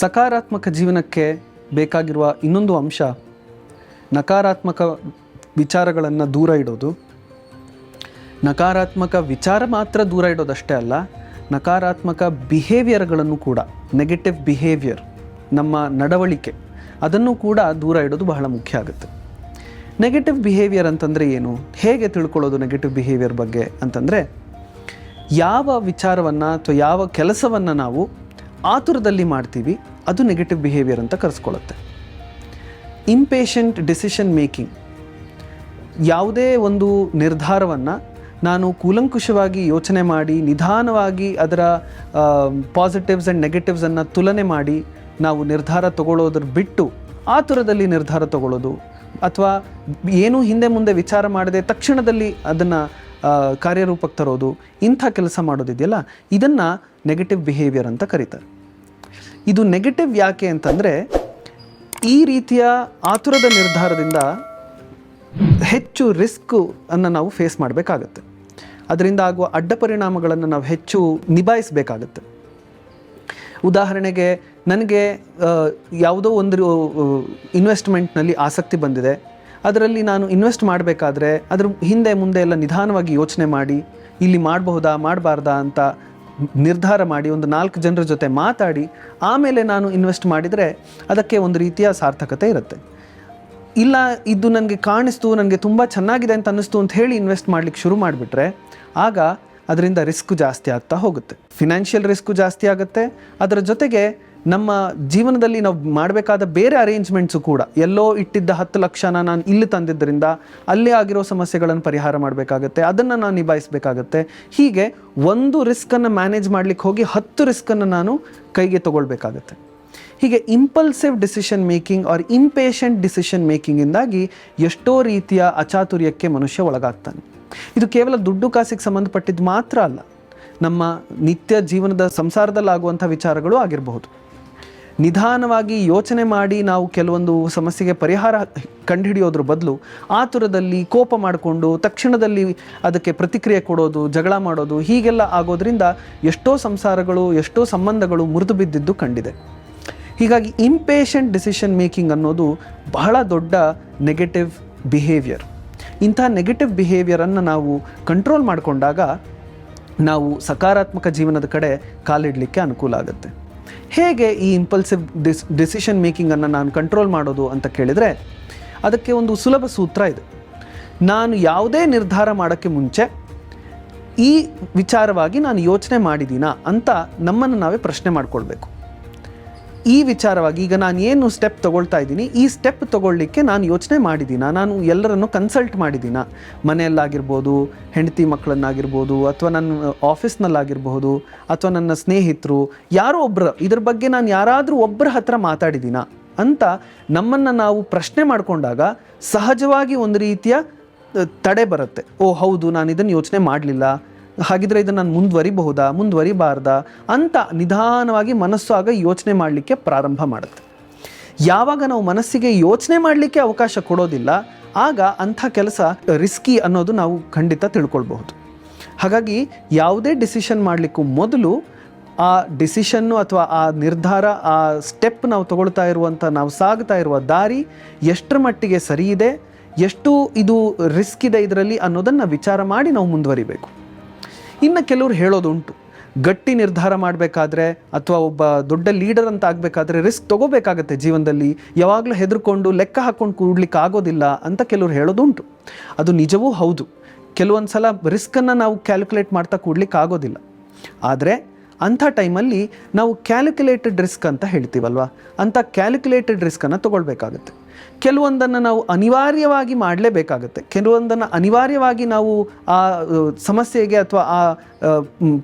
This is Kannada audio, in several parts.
ಸಕಾರಾತ್ಮಕ ಜೀವನಕ್ಕೆ ಬೇಕಾಗಿರುವ ಇನ್ನೊಂದು ಅಂಶ ನಕಾರಾತ್ಮಕ ವಿಚಾರಗಳನ್ನು ದೂರ ಇಡೋದು. ನಕಾರಾತ್ಮಕ ವಿಚಾರ ಮಾತ್ರ ದೂರ ಇಡೋದಷ್ಟೇ ಅಲ್ಲ, ನಕಾರಾತ್ಮಕ ಬಿಹೇವಿಯರ್ಗಳನ್ನು ಕೂಡ ನೆಗೆಟಿವ್ ಬಿಹೇವಿಯರ್ ನಮ್ಮ ನಡವಳಿಕೆ, ಅದನ್ನು ಕೂಡ ದೂರ ಇಡೋದು ಬಹಳ ಮುಖ್ಯ ಆಗುತ್ತೆ. ನೆಗೆಟಿವ್ ಬಿಹೇವಿಯರ್ ಅಂತಂದರೆ ಏನು? ಹೇಗೆ ತಿಳ್ಕೊಳ್ಳೋದು ನೆಗೆಟಿವ್ ಬಿಹೇವಿಯರ್ ಬಗ್ಗೆ ಅಂತಂದರೆ, ಯಾವ ವಿಚಾರವನ್ನು ಅಥವಾ ಯಾವ ಕೆಲಸವನ್ನು ನಾವು ಆತುರದಲ್ಲಿ ಮಾಡ್ತೀವಿ, ಅದು ನೆಗೆಟಿವ್ ಬಿಹೇವಿಯರ್ ಅಂತ ಕರೆಸ್ಕೊಳ್ಳುತ್ತೆ. ಇಂಪೇಷಂಟ್ ಡಿಸಿಷನ್ ಮೇಕಿಂಗ್ ಯಾವುದೇ ಒಂದು ನಿರ್ಧಾರವನ್ನು ನಾನು ಕೂಲಂಕುಷವಾಗಿ ಯೋಚನೆ ಮಾಡಿ, ನಿಧಾನವಾಗಿ ಅದರ ಪಾಸಿಟಿವ್ಸ್ ಆ್ಯಂಡ್ ನೆಗೆಟಿವ್ಸನ್ನು ತುಲನೆ ಮಾಡಿ ನಾವು ನಿರ್ಧಾರ ತಗೊಳ್ಳೋದ್ರ ಬಿಟ್ಟು ಆತುರದಲ್ಲಿ ನಿರ್ಧಾರ ತಗೊಳ್ಳೋದು, ಅಥವಾ ಏನೂ ಹಿಂದೆ ಮುಂದೆ ವಿಚಾರ ಮಾಡದೆ ತಕ್ಷಣದಲ್ಲಿ ಅದನ್ನು ಕಾರ್ಯರೂಪಕ್ಕೆ ತರೋದು ಇಂಥ ಕೆಲಸ ಮಾಡೋದಿದೆಯಲ್ಲ, ಇದನ್ನು ನೆಗೆಟಿವ್ ಬಿಹೇವಿಯರ್ ಅಂತ ಕರೀತಾರೆ. ಇದು ನೆಗೆಟಿವ್ ಯಾಕೆ ಅಂತಂದರೆ, ಈ ರೀತಿಯ ಆತುರದ ನಿರ್ಧಾರದಿಂದ ಹೆಚ್ಚು ರಿಸ್ಕ್ ಅನ್ನು ನಾವು ಫೇಸ್ ಮಾಡಬೇಕಾಗತ್ತೆ. ಅದರಿಂದ ಆಗುವ ಅಡ್ಡ ಪರಿಣಾಮಗಳನ್ನು ನಾವು ಹೆಚ್ಚು ನಿಭಾಯಿಸಬೇಕಾಗತ್ತೆ. ಉದಾಹರಣೆಗೆ, ನನಗೆ ಯಾವುದೋ ಒಂದು ಇನ್ವೆಸ್ಟ್ಮೆಂಟ್ನಲ್ಲಿ ಆಸಕ್ತಿ ಬಂದಿದೆ. ಅದರಲ್ಲಿ ನಾನು ಇನ್ವೆಸ್ಟ್ ಮಾಡಬೇಕಾದ್ರೆ ಅದ್ರ ಹಿಂದೆ ಮುಂದೆ ಎಲ್ಲ ನಿಧಾನವಾಗಿ ಯೋಚನೆ ಮಾಡಿ, ಇಲ್ಲಿ ಮಾಡಬಹುದಾ, ಮಾಡಬಾರ್ದಾ ಅಂತ ನಿರ್ಧಾರ ಮಾಡಿ, ಒಂದು ನಾಲ್ಕು ಜನರ ಜೊತೆ ಮಾತಾಡಿ, ಆಮೇಲೆ ನಾನು ಇನ್ವೆಸ್ಟ್ ಮಾಡಿದರೆ ಅದಕ್ಕೆ ಒಂದು ರೀತಿಯ ಸಾರ್ಥಕತೆ ಇರುತ್ತೆ. ಇಲ್ಲ, ಇದು ನನಗೆ ಕಾಣಿಸ್ತು, ನನಗೆ ತುಂಬ ಚೆನ್ನಾಗಿದೆ ಅಂತ ಅನ್ನಿಸ್ತು ಅಂತ ಹೇಳಿ ಇನ್ವೆಸ್ಟ್ ಮಾಡ್ಲಿಕ್ಕೆ ಶುರು ಮಾಡಿಬಿಟ್ರೆ, ಆಗ ಅದರಿಂದ ರಿಸ್ಕ್ ಜಾಸ್ತಿ ಆಗ್ತಾ ಹೋಗುತ್ತೆ. ಫಿನಾನ್ಷಿಯಲ್ ರಿಸ್ಕು ಜಾಸ್ತಿ ಆಗುತ್ತೆ. ಅದರ ಜೊತೆಗೆ ನಮ್ಮ ಜೀವನದಲ್ಲಿ ನಾವು ಮಾಡಬೇಕಾದ ಬೇರೆ ಅರೇಂಜ್ಮೆಂಟ್ಸು ಕೂಡ. ಎಲ್ಲೋ ಇಟ್ಟಿದ್ದ ಹತ್ತು ಲಕ್ಷನ ನಾನು ಇಲ್ಲಿ ತಂದಿದ್ದರಿಂದ ಅಲ್ಲೇ ಆಗಿರೋ ಸಮಸ್ಯೆಗಳನ್ನು ಪರಿಹಾರ ಮಾಡಬೇಕಾಗತ್ತೆ, ಅದನ್ನು ನಾನು ನಿಭಾಯಿಸಬೇಕಾಗತ್ತೆ. ಹೀಗೆ ಒಂದು ರಿಸ್ಕನ್ನು ಮ್ಯಾನೇಜ್ ಮಾಡ್ಲಿಕ್ಕೆ ಹೋಗಿ ಹತ್ತು ರಿಸ್ಕನ್ನು ನಾನು ಕೈಗೆ ತಗೊಳ್ಬೇಕಾಗತ್ತೆ. ಹೀಗೆ impulsive decision making or impatient decision ಮೇಕಿಂಗಿಂದಾಗಿ ಎಷ್ಟೋ ರೀತಿಯ ಅಚಾತುರ್ಯಕ್ಕೆ ಮನುಷ್ಯ ಒಳಗಾಗ್ತಾನೆ. ಇದು ಕೇವಲ ದುಡ್ಡು ಕಾಸಿಗೆ ಸಂಬಂಧಪಟ್ಟಿದ್ದು ಮಾತ್ರ ಅಲ್ಲ, ನಮ್ಮ ನಿತ್ಯ ಜೀವನದ ಸಂಸಾರದಲ್ಲಾಗುವಂಥ ವಿಚಾರಗಳು ಆಗಿರಬಹುದು. ನಿಧಾನವಾಗಿ ಯೋಚನೆ ಮಾಡಿ ನಾವು ಕೆಲವೊಂದು ಸಮಸ್ಯೆಗೆ ಪರಿಹಾರ ಕಂಡುಹಿಡಿಯೋದ್ರ ಬದಲು ಆತುರದಲ್ಲಿ ಕೋಪ ಮಾಡಿಕೊಂಡು ತಕ್ಷಣದಲ್ಲಿ ಅದಕ್ಕೆ ಪ್ರತಿಕ್ರಿಯೆ ಕೊಡೋದು, ಜಗಳ ಮಾಡೋದು ಹೀಗೆಲ್ಲ ಆಗೋದ್ರಿಂದ ಎಷ್ಟೋ ಸಂಸಾರಗಳು, ಎಷ್ಟೋ ಸಂಬಂಧಗಳು ಮುರಿದು ಬಿದ್ದಿದ್ದು ಕಂಡಿದೆ. ಹೀಗಾಗಿ ಇಂಪೇಷಂಟ್ ಡಿಸಿಷನ್ ಮೇಕಿಂಗ್ ಅನ್ನೋದು ಬಹಳ ದೊಡ್ಡ ನೆಗೆಟಿವ್ ಬಿಹೇವಿಯರ್ ಇಂಥ ನೆಗೆಟಿವ್ ಬಿಹೇವಿಯರನ್ನು ನಾವು ಕಂಟ್ರೋಲ್ ಮಾಡಿಕೊಂಡಾಗ ನಾವು ಸಕಾರಾತ್ಮಕ ಜೀವನದ ಕಡೆ ಕಾಲಿಡಲಿಕ್ಕೆ ಅನುಕೂಲ ಆಗುತ್ತೆ. ಹೇಗೆ ಈ ಇಂಪಲ್ಸಿವ್ ಡಿಸ್ ಡಿಸಿಷನ್ ಮೇಕಿಂಗನ್ನು ನಾನು ಕಂಟ್ರೋಲ್ ಮಾಡೋದು ಅಂತ ಕೇಳಿದರೆ ಅದಕ್ಕೆ ಒಂದು ಸುಲಭ ಸೂತ್ರ ಇದೆ. ನಾನು ಯಾವುದೇ ನಿರ್ಧಾರ ಮಾಡೋಕ್ಕೆ ಮುಂಚೆ ಈ ವಿಚಾರವಾಗಿ ನಾನು ಯೋಚನೆ ಮಾಡಿದ್ದೀನಾ ಅಂತ ನಮ್ಮನ್ನು ನಾವೇ ಪ್ರಶ್ನೆ ಮಾಡ್ಕೊಳ್ಬೇಕು. ಈ ವಿಚಾರವಾಗಿ ಈಗ ನಾನು ಏನು ಸ್ಟೆಪ್ ತೊಗೊಳ್ತಾ ಇದ್ದೀನಿ, ಈ ಸ್ಟೆಪ್ ತೊಗೊಳ್ಳಿಕ್ಕೆ ನಾನು ಯೋಚನೆ ಮಾಡಿದ್ದೀನಾ? ನಾನು ಎಲ್ಲರನ್ನು ಕನ್ಸಲ್ಟ್ ಮಾಡಿದ್ದೀನಾ? ಮನೆಯಲ್ಲಾಗಿರ್ಬೋದು, ಹೆಂಡತಿ ಮಕ್ಕಳನ್ನಾಗಿರ್ಬೋದು, ಅಥವಾ ನನ್ನ ಆಫೀಸ್ನಲ್ಲಾಗಿರ್ಬೋದು ಅಥವಾ ನನ್ನ ಸ್ನೇಹಿತರು, ಯಾರೋ ಒಬ್ಬರು ಇದ್ರ ಬಗ್ಗೆ ನಾನು ಯಾರಾದರೂ ಒಬ್ಬರ ಹತ್ರ ಮಾತಾಡಿದ್ದೀನಾ? ಅಂತ ನಮ್ಮನ್ನು ನಾವು ಪ್ರಶ್ನೆ ಮಾಡಿಕೊಂಡಾಗ ಸಹಜವಾಗಿ ಒಂದು ರೀತಿಯ ತಡೆ ಬರುತ್ತೆ. ಓ, ಹೌದು ನಾನು ಇದನ್ನು ಯೋಚನೆ ಮಾಡಲಿಲ್ಲ. ಹಾಗಿದ್ರೆ ಇದನ್ನು ನಾನು ಮುಂದುವರಿಬಹುದಾ? ಮುಂದುವರಿಬಾರ್ದಾ? ಅಂತ ನಿಧಾನವಾಗಿ ಮನಸ್ಸು ಆಗ ಯೋಚನೆ ಮಾಡಲಿಕ್ಕೆ ಪ್ರಾರಂಭ ಮಾಡುತ್ತೆ. ಯಾವಾಗ ನಾವು ಮನಸ್ಸಿಗೆ ಯೋಚನೆ ಮಾಡಲಿಕ್ಕೆ ಅವಕಾಶ ಕೊಡೋದಿಲ್ಲ, ಆಗ ಅಂಥ ಕೆಲಸ ರಿಸ್ಕಿ ಅನ್ನೋದು ನಾವು ಖಂಡಿತ ತಿಳ್ಕೊಳ್ಬಹುದು. ಹಾಗಾಗಿ ಯಾವುದೇ ಡಿಸಿಷನ್ ಮಾಡಲಿಕ್ಕೂ ಮೊದಲು ಆ ಡಿಸಿಷನ್ನು ಅಥವಾ ಆ ನಿರ್ಧಾರ, ಆ ಸ್ಟೆಪ್ ನಾವು ತಗೊಳ್ತಾ ಇರುವಂಥ, ನಾವು ಸಾಗ್ತಾ ಇರುವ ದಾರಿ ಎಷ್ಟರ ಮಟ್ಟಿಗೆ ಸರಿ ಇದೆ, ಎಷ್ಟು ಇದು ರಿಸ್ಕ್ ಇದೆ ಇದರಲ್ಲಿ ಅನ್ನೋದನ್ನು ವಿಚಾರ ಮಾಡಿ ನಾವು ಮುಂದುವರಿಬೇಕು. ಇನ್ನು ಕೆಲವರು ಹೇಳೋದುಂಟು. ಗಟ್ಟಿ ನಿರ್ಧಾರ ಮಾಡಬೇಕಾದ್ರೆ ಅಥವಾ ಒಬ್ಬ ದೊಡ್ಡ ಲೀಡರ್ ಅಂತ ಆಗಬೇಕಾದ್ರೆ ರಿಸ್ಕ್ ತೊಗೋಬೇಕಾಗತ್ತೆ ಜೀವನದಲ್ಲಿ. ಯಾವಾಗಲೂ ಹೆದರ್ಕೊಂಡು ಲೆಕ್ಕ ಹಾಕ್ಕೊಂಡು ಕೂಡ್ಲಿಕ್ಕೆ ಆಗೋದಿಲ್ಲ ಅಂತ ಕೆಲವರು ಹೇಳೋದುಂಟು. ಅದು ನಿಜವೂ ಹೌದು. ಕೆಲವೊಂದು ಸಲ ರಿಸ್ಕನ್ನು ನಾವು ಕ್ಯಾಲ್ಕುಲೇಟ್ ಮಾಡ್ತಾ ಕೂಡ್ಲಿಕ್ಕೆ ಆಗೋದಿಲ್ಲ ಆದರೆ ಅಂಥ ಟೈಮಲ್ಲಿ ನಾವು ಕ್ಯಾಲ್ಕುಲೇಟೆಡ್ ರಿಸ್ಕ್ ಅಂತ ಹೇಳ್ತೀವಲ್ವ? ಅಂಥ ಕ್ಯಾಲ್ಕುಲೇಟೆಡ್ ರಿಸ್ಕನ್ನು ತೊಗೊಳ್ಬೇಕಾಗುತ್ತೆ. ಕೆಲವೊಂದನ್ನು ನಾವು ಅನಿವಾರ್ಯವಾಗಿ ಮಾಡಲೇಬೇಕಾಗುತ್ತೆ. ಕೆಲವೊಂದನ್ನು ಅನಿವಾರ್ಯವಾಗಿ ನಾವು ಆ ಸಮಸ್ಯೆಗೆ ಅಥವಾ ಆ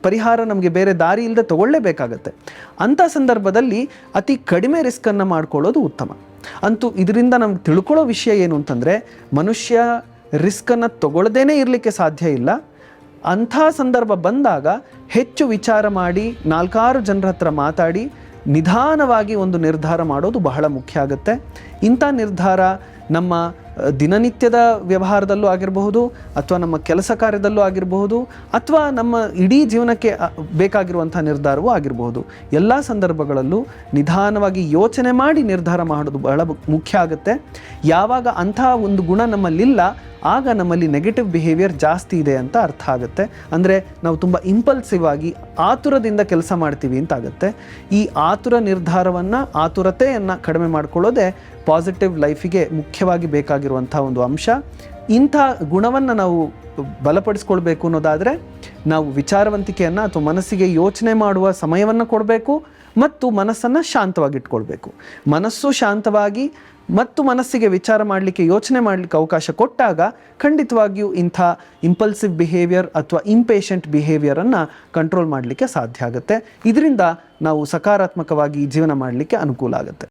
ಪರಿಹಾರ ನಮಗೆ ಬೇರೆ ದಾರಿ ಇಲ್ಲದೆ ತಗೊಳ್ಳೇಬೇಕಾಗತ್ತೆ ಅಂಥ ಸಂದರ್ಭದಲ್ಲಿ ಅತಿ ಕಡಿಮೆ ರಿಸ್ಕನ್ನು ಮಾಡ್ಕೊಳ್ಳೋದು ಉತ್ತಮ. ಅಂತೂ ಇದರಿಂದ ನಮ್ಗೆ ತಿಳ್ಕೊಳ್ಳೋ ವಿಷಯ ಏನು ಅಂತಂದರೆ, ಮನುಷ್ಯ ರಿಸ್ಕನ್ನು ತಗೊಳ್ಳದೇನೇ ಇರಲಿಕ್ಕೆ ಸಾಧ್ಯ ಇಲ್ಲ. ಅಂಥ ಸಂದರ್ಭ ಬಂದಾಗ ಹೆಚ್ಚು ವಿಚಾರ ಮಾಡಿ ನಾಲ್ಕಾರು ಜನರ ಹತ್ರ ಮಾತಾಡಿ ನಿಧಾನವಾಗಿ ಒಂದು ನಿರ್ಧಾರ ಮಾಡೋದು ಬಹಳ ಮುಖ್ಯ ಆಗುತ್ತೆ. ಇಂಥ ನಿರ್ಧಾರ ನಮ್ಮ ದಿನನಿತ್ಯದ ವ್ಯವಹಾರದಲ್ಲೂ ಆಗಿರಬಹುದು ಅಥವಾ ನಮ್ಮ ಕೆಲಸ ಕಾರ್ಯದಲ್ಲೂ ಆಗಿರಬಹುದು ಅಥವಾ ನಮ್ಮ ಇಡೀ ಜೀವನಕ್ಕೆ ಬೇಕಾಗಿರುವಂಥ ನಿರ್ಧಾರವೂ ಆಗಿರಬಹುದು. ಎಲ್ಲ ಸಂದರ್ಭಗಳಲ್ಲೂ ನಿಧಾನವಾಗಿ ಯೋಚನೆ ಮಾಡಿ ನಿರ್ಧಾರ ಮಾಡೋದು ಬಹಳ ಮುಖ್ಯ ಆಗುತ್ತೆ. ಯಾವಾಗ ಅಂಥ ಒಂದು ಗುಣ ನಮ್ಮಲ್ಲಿಲ್ಲ ಆಗ ನಮ್ಮಲ್ಲಿ ನೆಗೆಟಿವ್ ಬಿಹೇವಿಯರ್ ಜಾಸ್ತಿ ಇದೆ ಅಂತ ಅರ್ಥ ಆಗುತ್ತೆ. ಅಂದರೆ ನಾವು ತುಂಬ ಇಂಪಲ್ಸಿವ್ ಆಗಿ ಆತುರದಿಂದ ಕೆಲಸ ಮಾಡ್ತೀವಿ ಅಂತ ಆಗುತ್ತೆ. ಈ ಆತುರ ನಿರ್ಧಾರವನ್ನು, ಆತುರತೆಯನ್ನು ಕಡಿಮೆ ಮಾಡಿಕೊಳ್ಳೋದೇ ಪಾಸಿಟಿವ್ ಲೈಫಿಗೆ ಮುಖ್ಯವಾಗಿ ಬೇಕಾಗಿರುವಂಥ ಒಂದು ಅಂಶ. ಇಂಥ ಗುಣವನ್ನು ನಾವು ಬಲಪಡಿಸ್ಕೊಳ್ಬೇಕು ಅನ್ನೋದಾದರೆ ನಾವು ವಿಚಾರವಂತಿಕೆಯನ್ನು ಅಥವಾ ಮನಸ್ಸಿಗೆ ಯೋಚನೆ ಮಾಡುವ ಸಮಯವನ್ನು ಕೊಡಬೇಕು. ಮತ್ತು ಮನಸ್ಸನ್ನು ಶಾಂತವಾಗಿಟ್ಕೊಳ್ಬೇಕು. ಮನಸ್ಸು ಶಾಂತವಾಗಿ ಮತ್ತು ಮನಸ್ಸಿಗೆ ವಿಚಾರ ಮಾಡಲಿಕ್ಕೆ ಯೋಚನೆ ಮಾಡಲಿಕ್ಕೆ ಅವಕಾಶ ಕೊಟ್ಟಾಗ ಖಂಡಿತವಾಗಿಯೂ ಇಂಥ ಇಂಪಲ್ಸಿವ್ ಬಿಹೇವಿಯರ್ ಅಥವಾ ಇಂಪೇಷಂಟ್ ಬಿಹೇವಿಯರನ್ನು ಕಂಟ್ರೋಲ್ ಮಾಡಲಿಕ್ಕೆ ಸಾಧ್ಯ ಆಗುತ್ತೆ. ಇದರಿಂದ ನಾವು ಸಕಾರಾತ್ಮಕವಾಗಿ ಜೀವನ ಮಾಡಲಿಕ್ಕೆ ಅನುಕೂಲ ಆಗುತ್ತೆ.